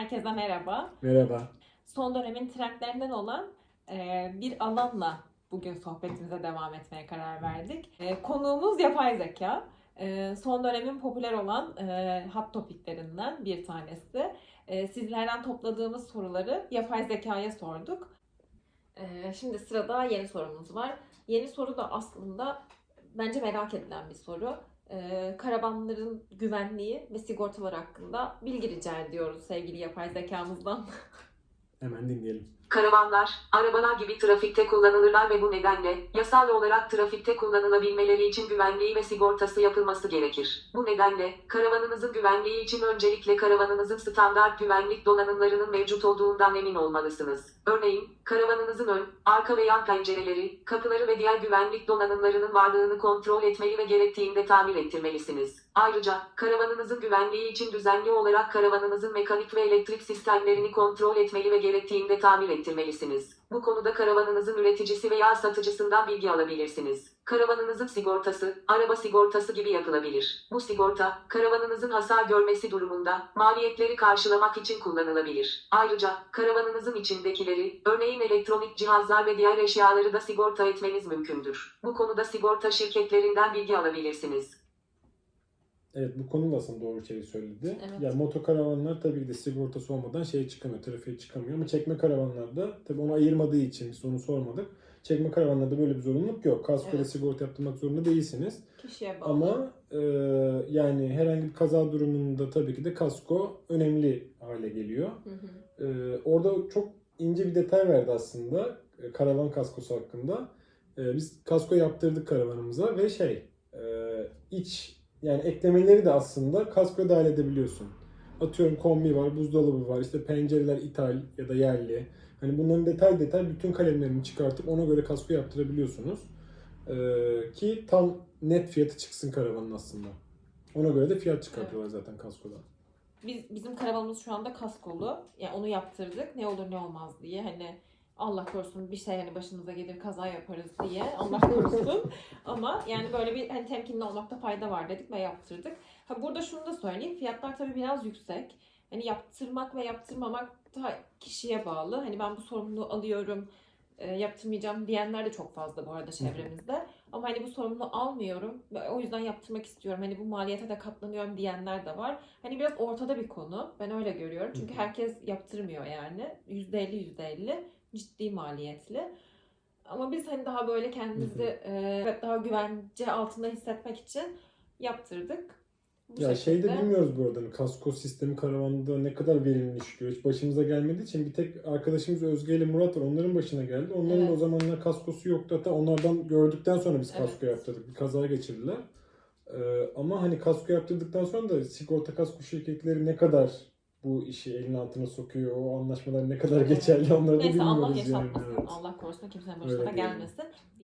Herkese merhaba. Merhaba. Son dönemin trendlerinden olan e, bir alanla bugün sohbetimize devam etmeye karar verdik. E, konuğumuz yapay zeka. E, son dönemin popüler olan e, hot topiklerinden bir tanesi. E, sizlerden topladığımız soruları yapay zekaya sorduk. E, şimdi sırada yeni sorumuz var. Yeni soru da aslında bence merak edilen bir soru. E, karavanların güvenliği ve sigortalar hakkında bilgi rica ediyoruz sevgili yapay zekamızdan. Hemen dinleyelim. Karavanlar, arabalar gibi trafikte kullanılırlar ve bu nedenle yasal olarak trafikte kullanılabilmeleri için güvenliği ve sigortası yapılması gerekir. Bu nedenle karavanınızın güvenliği için öncelikle karavanınızın standart güvenlik donanımlarının mevcut olduğundan emin olmalısınız. Örneğin, karavanınızın ön, arka ve yan pencereleri, kapıları ve diğer güvenlik donanımlarının varlığını kontrol etmeli ve gerektiğinde tamir ettirmelisiniz. Ayrıca, karavanınızın güvenliği için düzenli olarak karavanınızın mekanik ve elektrik sistemlerini kontrol etmeli ve gerektiğinde tamir ettirmelisiniz. Bu konuda karavanınızın üreticisi veya satıcısından bilgi alabilirsiniz. Karavanınızın sigortası, araba sigortası gibi yapılabilir. Bu sigorta, karavanınızın hasar görmesi durumunda maliyetleri karşılamak için kullanılabilir. Ayrıca, karavanınızın içindekileri, örneğin elektronik cihazlar ve diğer eşyaları da sigorta etmeniz mümkündür. Bu konuda sigorta şirketlerinden bilgi alabilirsiniz. Evet bu konu da aslında doğru şeyi söyledi. Evet. Ya motokaravanlar tabii ki de sigortası olmadan şeye çıkamıyor, trafiğe çıkamıyor. Ama çekme karavanlarda tabii onu ayırmadığı için biz onu sormadık. Çekme karavanlarda böyle bir zorunluluk yok. Kasko Evet. sigorta yaptırmak zorunda değilsiniz. Kişiye bağlı. Ama e, yani herhangi bir kaza durumunda tabii ki de kasko önemli hale geliyor. Hı hı. Ee, orada çok ince bir detay verdi aslında e, karavan kaskosu hakkında. Ee, biz kasko yaptırdık karavanımıza ve şey e, iç yani eklemeleri de aslında kaskoya dahil edebiliyorsun. Atıyorum kombi var, buzdolabı var, işte pencereler ithal ya da yerli. Hani bunların detay detay bütün kalemlerini çıkartıp ona göre kasko yaptırabiliyorsunuz. Ee, ki tam net fiyatı çıksın karavanın aslında. Ona göre de fiyat çıkartıyorlar zaten kaskoda. Biz, bizim karavanımız şu anda kaskolu. Yani onu yaptırdık. Ne olur ne olmaz diye. Hani Allah korusun bir şey hani başınıza gelir kaza yaparız diye. Allah korusun. Ama yani böyle bir hani temkinli olmakta fayda var dedik ve yaptırdık. Ha burada şunu da söyleyeyim. Fiyatlar tabii biraz yüksek. Hani yaptırmak ve yaptırmamak da kişiye bağlı. Hani ben bu sorumluluğu alıyorum, e, yaptırmayacağım diyenler de çok fazla bu arada çevremizde. Ama hani bu sorumluluğu almıyorum ve o yüzden yaptırmak istiyorum. Hani bu maliyete de katlanıyorum diyenler de var. Hani biraz ortada bir konu. Ben öyle görüyorum. Çünkü herkes yaptırmıyor yani. %50 %50 ciddi maliyetli. Ama biz hani daha böyle kendimizi e, evet, daha güvence altında hissetmek için yaptırdık. Bu Ya şey de şekilde. bilmiyoruz bu arada. hani Kasko sistemi karavanda ne kadar verimli işliyor. Hiç başımıza gelmediği için bir tek arkadaşımız Özge ile Murat var. Onların başına geldi. Onların Evet. o zamanlar kaskosu yoktu. Hatta onlardan gördükten sonra biz kasko Evet. yaptırdık. Bir kaza geçirdiler. Ee, ama hani kasko yaptırdıktan sonra da sigorta kasko şirketleri ne kadar bu işi elin altına sokuyor, o anlaşmalar ne kadar geçerli onları da Neyse Allah bilmiyoruz yani. yaşatmasın. Evet. Allah korusun kimsenin başına Öyle da gelmesin.